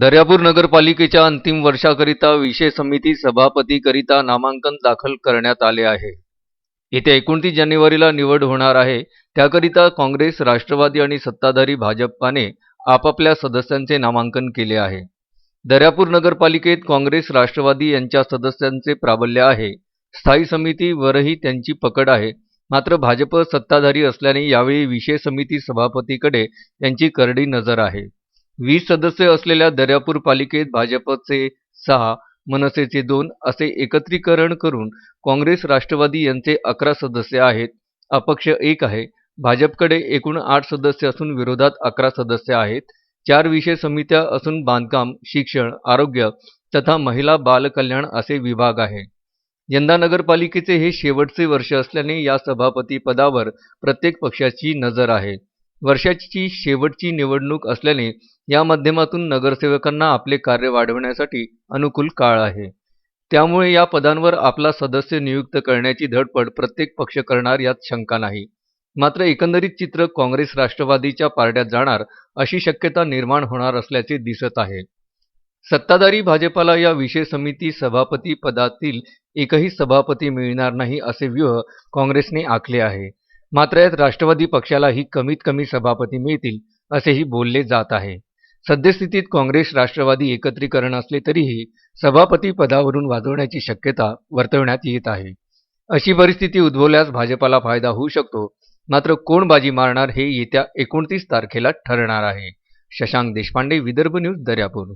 दर्यापूर नगरपालिकेच्या अंतिम वर्षाकरिता विषय समिती सभापतीकरिता नामांकन दाखल करण्यात आले आहे. येत्या एकोणतीस जानेवारीला निवड होणार आहे. त्याकरिता काँग्रेस राष्ट्रवादी आणि सत्ताधारी भाजपाने आपापल्या सदस्यांचे नामांकन केले आहे. दर्यापूर नगरपालिकेत काँग्रेस राष्ट्रवादी यांच्या सदस्यांचे प्राबल्य आहे. स्थायी समितीवरही त्यांची पकड आहे. मात्र भाजप सत्ताधारी असल्याने यावेळी विषय समिती सभापतीकडे त्यांची करडी नजर आहे. वीस सदस्य असलेल्या दर्यापूर पालिकेत भाजपचे सहा मनसेचे दोन असे एकत्रीकरण करून काँग्रेस राष्ट्रवादी यांचे अकरा सदस्य आहेत. अपक्ष एक आहे. भाजपकडे एकूण आठ सदस्य असून विरोधात अकरा सदस्य आहेत. चार विषय समित्या असून बांधकाम शिक्षण आरोग्य तथा महिला बालकल्याण असे विभाग आहे. यंदा नगरपालिकेचे हे शेवटचे वर्ष असल्याने या सभापती पदावर प्रत्येक पक्षाची नजर आहे. वर्षाची शेवटची निवडणूक असल्याने या माध्यमातून नगरसेवकांना आपले कार्य वाढवण्यासाठी अनुकूल काळ आहे. त्यामुळे या पदांवर आपला सदस्य नियुक्त करण्याची धडपड प्रत्येक पक्ष करणार यात शंका नाही. मात्र एकंदरीत चित्र काँग्रेस राष्ट्रवादीच्या पारड्यात जाणार अशी शक्यता निर्माण होणार असल्याचे दिसत आहे. सत्ताधारी भाजपाला या विषय समिती सभापती पदातील एकही सभापती मिळणार नाही असे व्यूह काँग्रेसने आखले आहे. मात्र यात राष्ट्रवादी पक्षालाही कमीत कमी सभापती मिळतील असेही बोलले जात आहे. सद्यस्थितीत काँग्रेस राष्ट्रवादी एकत्रीकरण असले तरीही सभापती पदावरून वाजवण्याची शक्यता वर्तवण्यात येत आहे. अशी परिस्थिती उद्भवल्यास भाजपाला फायदा होऊ शकतो मात्र कोण बाजी मारणार हे येत्या एकोणतीस तारखेला ठरणार आहे. शशांक देशपांडे विदर्भ न्यूज दर्यापूर.